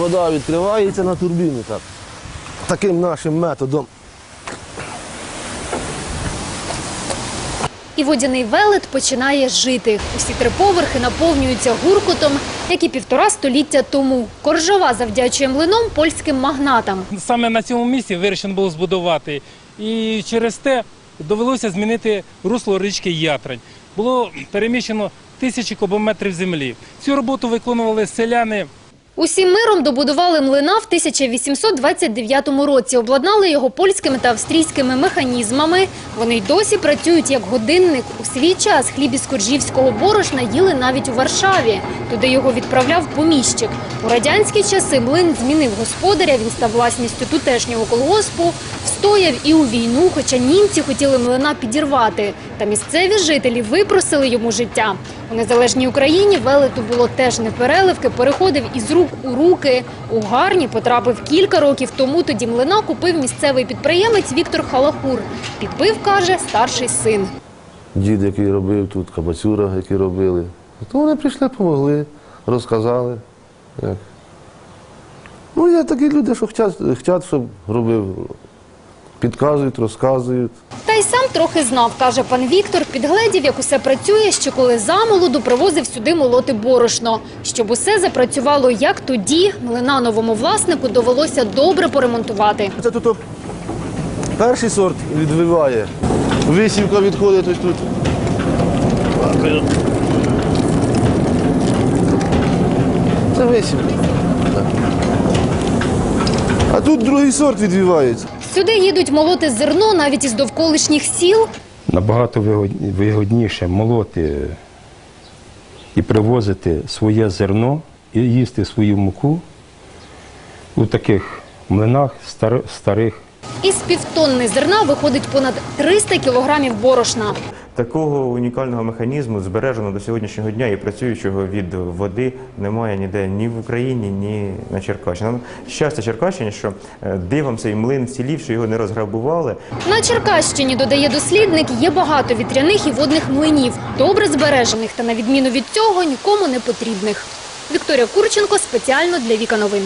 Вода відкривається на турбіну так. Таким нашим методом. І водяний велет починає жити. Усі три поверхи наповнюються гуркотом, як і півтора століття тому. Коржова завдячує млином польським магнатам. Саме на цьому місці вирішено було збудувати. І через те довелося змінити русло річки Ятрань. Було переміщено тисячі кубометрів землі. Цю роботу виконували селяни Усім миром добудували млина в 1829 році. Обладнали його польськими та австрійськими механізмами. Вони й досі працюють як годинник. У свій час хліб із коржівського борошна їли навіть у Варшаві. Туди його відправляв поміщик. У радянські часи млин змінив господаря. Він став власністю тутешнього колгоспу. Встояв і у війну, хоча німці хотіли млина підірвати. Та місцеві жителі випросили йому життя. У незалежній Україні велету було теж не переливки, переходив із рук у руки. У гарні потрапив кілька років тому. Тоді млина купив місцевий підприємець Віктор Халахур. Підбив, каже, старший син. Дід, який робив тут, кабацюра, які робили. То вони прийшли, допомогли, розказали. Ну, є такі люди, що хочуть, щоб робив. Підказують, розказують. Та й сам трохи знав, каже пан Віктор. Підгледів, як усе працює, ще коли замолоду привозив сюди молоти борошно. Щоб усе запрацювало як тоді, млина новому власнику довелося добре поремонтувати. Це тут перший сорт відвиває. Висівка відходить ось тут. Це висівка. А тут другий сорт відвівається. Сюди їдуть молоти зерно навіть із довколишніх сіл. Набагато вигодніше молоти і привозити своє зерно і їсти свою муку у таких млинах старих. Із півтонни зерна виходить понад 300 кілограмів борошна. Такого унікального механізму збережено до сьогоднішнього дня і працюючого від води немає ніде ні в Україні, ні на Черкащині. Щастя Черкащині, що е, дивом цей млин вцілів, що його не розграбували. На Черкащині, додає дослідник, є багато вітряних і водних млинів, добре збережених та, на відміну від цього, нікому не потрібних. Вікторія Курченко спеціально для Віка Новин.